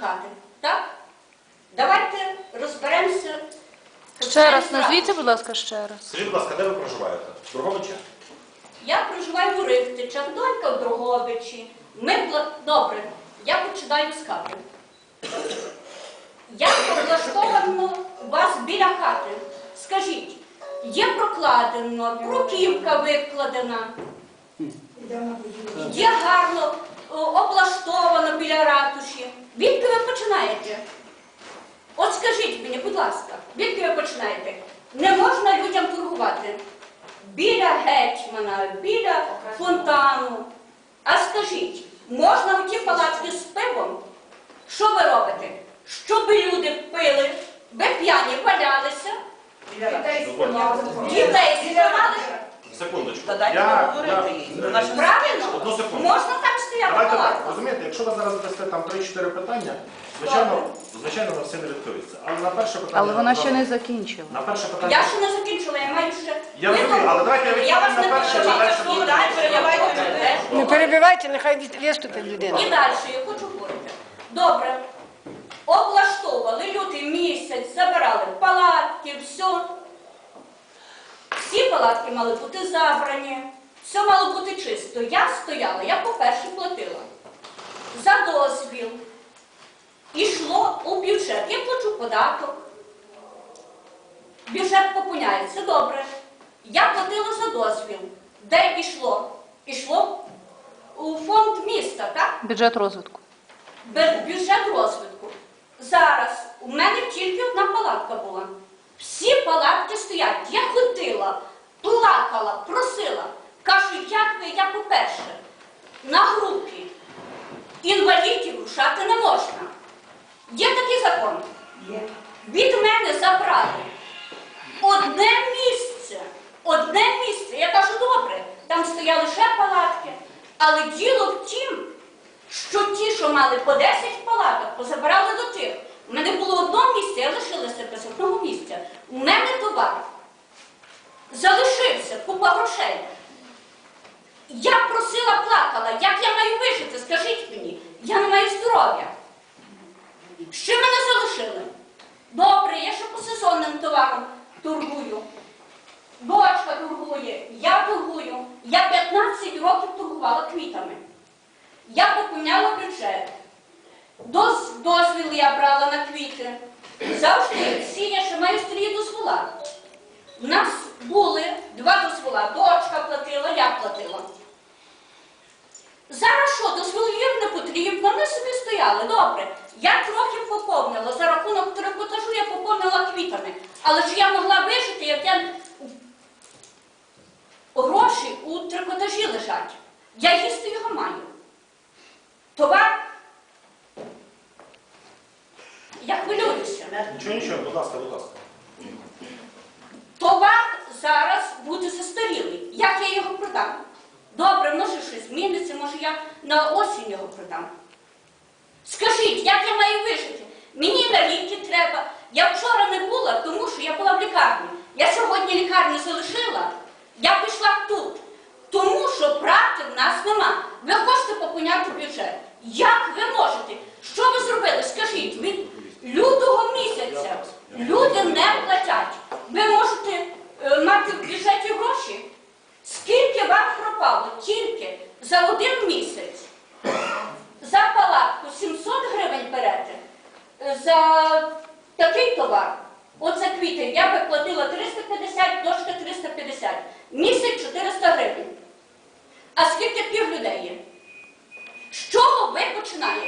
хати. Так? Давайте розберемося. Ще раз назвіться, будь ласка, ще раз. Скажіть, будь ласка, де ви проживаєте? В Друговичі? Я проживаю у Рихтичах, донька в Дрогобичі. Ми пла- Добре, я починаю з хати. Як облаштовано у вас біля хати? Скажіть, є прокладено, бруківка викладена, є гарно о, облаштовано біля ратуші. Відки ви починаєте? От скажіть мені, будь ласка, відки ви починаєте? Не можна людям торгувати біля гетьмана, біля фонтану. А скажіть, можна в ті палатки з пивом? Що ви робите? Щоб люди пили, ви п'яні валялися, дітей зібрали. Секундочку. Та дайте Я- поговорити я- їй. Вона ж Правильно? Одну секунду. Можна там стояти Давайте так, розумієте, якщо ви зараз задасте там 3-4 питання, звичайно, звичайно, на все не відповісться. Але на перше питання... Але вона ще не закінчила. На перше питання... Я ще не закінчила, я маю ще. Я розумію, але давайте я Я відповім вас на не перше, перебиваю, на перше і питання. далі перебивайте мене. Не перебивайте, нехай від- виступить людина. І далі я хочу говорити. Добре. Облаштовували лютий місяць, забирали палатки, все. Всі палатки мали бути забрані, все мало бути чисто. Я стояла, я по-перше платила за дозвіл. Ішло у бюджет. Я плачу податок. Бюджет поповняється, добре. Я платила за дозвіл. Де йшло? Ішло у фонд міста, так? Бюджет розвитку. Бюджет розвитку. Зараз у мене тільки одна палатка була. Палатки стоять. Я ходила, плакала, просила. Кажу, як ви, я по-перше, на групі інвалідів рушати не можна. Є такий закон. Від мене забрали одне місце. Одне місце. Я кажу, добре, там стояли ще палатки. Але діло в тім, що ті, що мали по 10 палаток, позабирали до тих. У мене було одно місце, я лишилася без одного місця. У мене товар залишився, купа грошей. Я просила, плакала, як я маю вижити, скажіть мені, я не маю здоров'я. Що мене залишили? Добре, я ще по сезонним товарам торгую. Дочка торгує, я торгую. Я 15 років торгувала квітами. Я поповняла бюджет. Доз, дозвіл я брала на квіти. Завжди всі я ще маю старі дозвола. У нас були два дозвола. Дочка платила, я платила. Зараз що, дозволів не потрібно, вони собі стояли. Добре. Я трохи поповнила. За рахунок трикотажу я поповнила квітами. Але ж я могла вижити, як я гроші у трикотажі лежать. Я їсти його маю. Товар. Я хвилююся. Нічого, нічого, будь ласка, будь ласка. Товар зараз буде застарілий. Як я його продам? Добре, може щось зміниться, може я на осінь його продам. Скажіть, як я маю вижити? Мені на ліки треба. Я вчора не була, тому що я була в лікарні. Я сьогодні лікарню залишила, я пішла тут. Тому що прати в нас нема. Ви хочете поповняти бюджет. Як ви можете? Що ви зробили? Скажіть, від лютого місяця люди не платять. Ви можете е, мати в бюджеті гроші? Скільки вам пропало тільки за один місяць? За палатку 700 гривень берете, е, за такий товар. От за квітень Я би платила 350, дошка 350. Місяць 400 гривень. А скільки пів людей є? З чого ви починаєте?